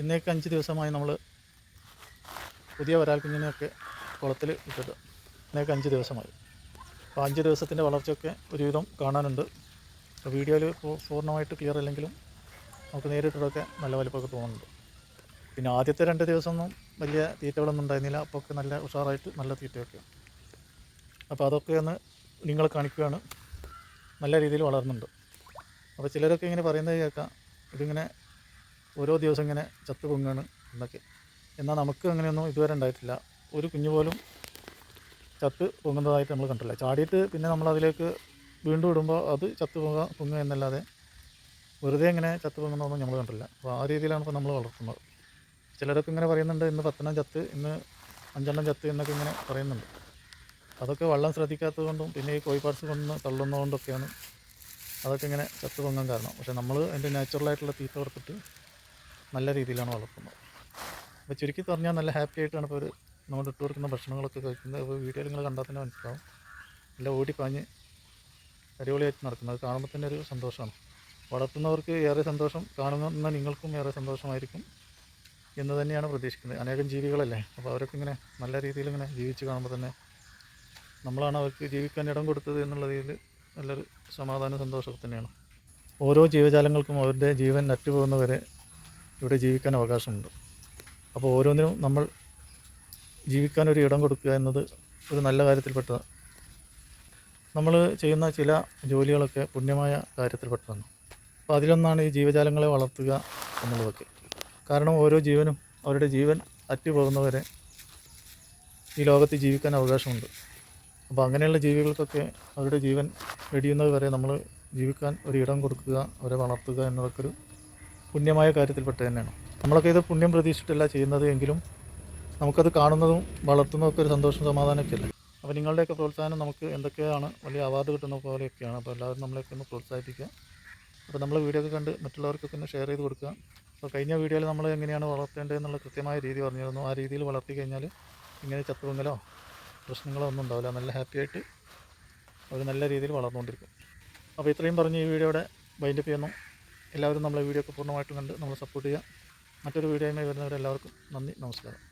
ഇന്നേക്ക് അഞ്ച് ദിവസമായി നമ്മൾ പുതിയ വരാൽ കുഞ്ഞിനെയൊക്കെ കുളത്തിൽ ഇട്ടിട്ട് ഇന്നേക്ക് അഞ്ച് ദിവസമായി. അപ്പോൾ അഞ്ച് ദിവസത്തിന്റെ വളർച്ചയൊക്കെ ഒരുവിധം കാണാനുണ്ട്. അപ്പോൾ വീഡിയോയിൽ പൂർണമായിട്ട് ക്ലിയർ അല്ലെങ്കിലും നമുക്ക് നേരിട്ടൊക്കെ നല്ല വലിപ്പമൊക്കെ തോന്നുന്നുണ്ട്. പിന്നെ ആദ്യത്തെ രണ്ട് ദിവസമൊന്നും വലിയ തീറ്റകളൊന്നും ഉണ്ടായിരുന്നില്ല. അപ്പോൾ ഒക്കെ നല്ല ഉഷാറായിട്ട് നല്ല തീറ്റയൊക്കെ. അപ്പോൾ അതൊക്കെ ഒന്ന് നിങ്ങൾ കാണിക്കുകയാണ്. നല്ല രീതിയിൽ വളർന്നുണ്ട്. അപ്പോൾ ചിലരൊക്കെ ഇങ്ങനെ പറയുന്നത് കേൾക്കാം. ഇതിങ്ങനെ ഓരോ ദിവസം ഇങ്ങനെ ചത്തു പൊങ്ങാണ് എന്നൊക്കെ. എന്നാൽ നമുക്ക് അങ്ങനെയൊന്നും ഇതുവരെ ഉണ്ടായിട്ടില്ല. ഒരു കുഞ്ഞു പോലും ചത്ത് പൊങ്ങുന്നതായിട്ട് നമ്മൾ കണ്ടില്ല ചാടിയിട്ട് പിന്നെ നമ്മൾ അതിലേക്ക് വീണ്ടും ഇടുമ്പോൾ അത് ചത്ത് പൊങ്ങുക പൊങ്ങുക എന്നല്ലാതെ വെറുതെ ഇങ്ങനെ ചത്ത് പൊങ്ങുന്നതൊന്നും നമ്മൾ കണ്ടില്ല അപ്പോൾ ആ രീതിയിലാണ് ഇപ്പോൾ നമ്മൾ വളർത്തുന്നത്. ചിലരൊക്കെ ഇങ്ങനെ പറയുന്നുണ്ട് ഇന്ന് പത്തെണ്ണം ചത്ത് ഇന്ന് അഞ്ചെണ്ണം ചത്ത് എന്നൊക്കെ ഇങ്ങനെ പറയുന്നുണ്ട്. അതൊക്കെ വെള്ളം ശ്രദ്ധിക്കാത്തത് കൊണ്ടും പിന്നെ ഈ കോഴിപ്പാർസ് കൊണ്ട് തള്ളുന്നതുകൊണ്ടൊക്കെയാണ് അതൊക്കെ ഇങ്ങനെ ചത്ത് പൊങ്ങാൻ കാരണം. പക്ഷേ നമ്മൾ അതിന്റെ നാച്ചുറലായിട്ടുള്ള തീറ്റ കൊടുത്തിട്ട് നല്ല രീതിയിലാണ് വളർത്തുന്നത്. അപ്പോൾ ചുരുക്കി പറഞ്ഞാൽ നല്ല ഹാപ്പി ആയിട്ടാണ് ഇപ്പോൾ ഒരു നമ്മൾ ഇട്ട് കൊടുക്കുന്ന ഭക്ഷണങ്ങളൊക്കെ കഴിക്കുന്നത്. അപ്പോൾ വീഡിയോയിൽ നിങ്ങൾ കണ്ടാൽ തന്നെ മനസ്സിലാവും. എല്ലാം ഓടിപ്പാഞ്ഞ് അടിപൊളിയായിട്ട് നടക്കുന്നത്. അത് കാണുമ്പോൾ തന്നെ ഒരു സന്തോഷമാണ്. വളർത്തുന്നവർക്ക് ഏറെ സന്തോഷം കാണുന്ന നിങ്ങൾക്കും ഏറെ സന്തോഷമായിരിക്കും എന്ന് തന്നെയാണ് പ്രതീക്ഷിക്കുന്നത്. അനേകം ജീവികളല്ലേ? അപ്പോൾ അവരൊക്കെ ഇങ്ങനെ നല്ല രീതിയിൽ ഇങ്ങനെ ജീവിച്ച് കാണുമ്പോൾ തന്നെ നമ്മളാണ് അവർക്ക് ജീവിക്കാൻ ഇടം കൊടുത്തത് എന്നുള്ള രീതിയിൽ നല്ലൊരു സമാധാന സന്തോഷമൊക്കെ തന്നെയാണ്. ഓരോ ജീവജാലങ്ങൾക്കും അവരുടെ ജീവൻ അറ്റുപോകുന്നവരെ ഇവിടെ ജീവിക്കാൻ അവകാശമുണ്ട്. അപ്പോൾ ഓരോന്നിനും നമ്മൾ ജീവിക്കാൻ ഒരു ഇടം കൊടുക്കുക എന്നത് ഒരു നല്ല കാര്യത്തിൽപ്പെട്ടതാണ്. നമ്മൾ ചെയ്യുന്ന ചില ജോലികളൊക്കെ പുണ്യമായ കാര്യത്തിൽപ്പെട്ടതാണ്. അപ്പോൾ അതിലൊന്നാണ് ഈ ജീവജാലങ്ങളെ വളർത്തുക എന്നുള്ളതൊക്കെ. കാരണം ഓരോ ജീവനും അവരുടെ ജീവൻ അറ്റുപോകുന്നവരെ ഈ ലോകത്ത് ജീവിക്കാൻ അവകാശമുണ്ട്. അപ്പോൾ അങ്ങനെയുള്ള ജീവികൾക്കൊക്കെ അവരുടെ ജീവൻ വെടിയുന്നത് വരെ നമ്മൾ ജീവിക്കാൻ ഒരു ഇടം കൊടുക്കുക അവരെ വളർത്തുക എന്നതൊക്കെ ഒരു പുണ്യമായ കാര്യത്തിൽപ്പെട്ട തന്നെയാണ്. നമ്മളൊക്കെ ഇത് പുണ്യം പ്രതീക്ഷിച്ചിട്ടല്ല ചെയ്യുന്നത് എങ്കിലും നമുക്കത് കാണുന്നതും വളർത്തുന്നതൊക്കെ ഒരു സന്തോഷം സമാധാനമൊക്കെ അല്ലേ? അപ്പോൾ നിങ്ങളുടെയൊക്കെ പ്രോത്സാഹനം നമുക്ക് എന്തൊക്കെയാണ്? വലിയ അവാർഡ് കിട്ടുന്ന പോലെയൊക്കെയാണ്. അപ്പോൾ എല്ലാവരും നമ്മളെയൊക്കെ ഒന്ന് പ്രോത്സാഹിപ്പിക്കുക. അപ്പോൾ നമ്മൾ വീഡിയോ ഒക്കെ കണ്ട് മറ്റുള്ളവർക്കൊക്കെ ഒന്ന് ഷെയർ ചെയ്ത് കൊടുക്കുക. അപ്പോൾ കഴിഞ്ഞ വീഡിയോയിൽ നമ്മൾ എങ്ങനെയാണ് വളർത്തേണ്ടത് എന്നുള്ള കൃത്യമായ രീതി പറഞ്ഞിരുന്നു. ആ രീതിയിൽ വളർത്തി കഴിഞ്ഞാൽ ഇങ്ങനെ ചത്തുവങ്ങലോ പ്രശ്നങ്ങളോ ഒന്നും ഉണ്ടാവില്ല. നല്ല ഹാപ്പി ആയിട്ട് അവർ നല്ല രീതിയിൽ വളർന്നുകൊണ്ടിരിക്കും. അപ്പോൾ ഇത്രയും പറഞ്ഞ് ഈ വീഡിയോയുടെ ബൈൻഡപ്പ് ചെയ്യുന്നു. എല്ലാവരും നമ്മളെ വീഡിയോ ഒക്കെ പൂർണമായിട്ടും കണ്ട് നമ്മളെ സപ്പോർട്ട് ചെയ്യുക. മറ്റൊരു വീഡിയോയുമായി വരുന്നവരെല്ലാവർക്കും നന്ദി നമസ്കാരം.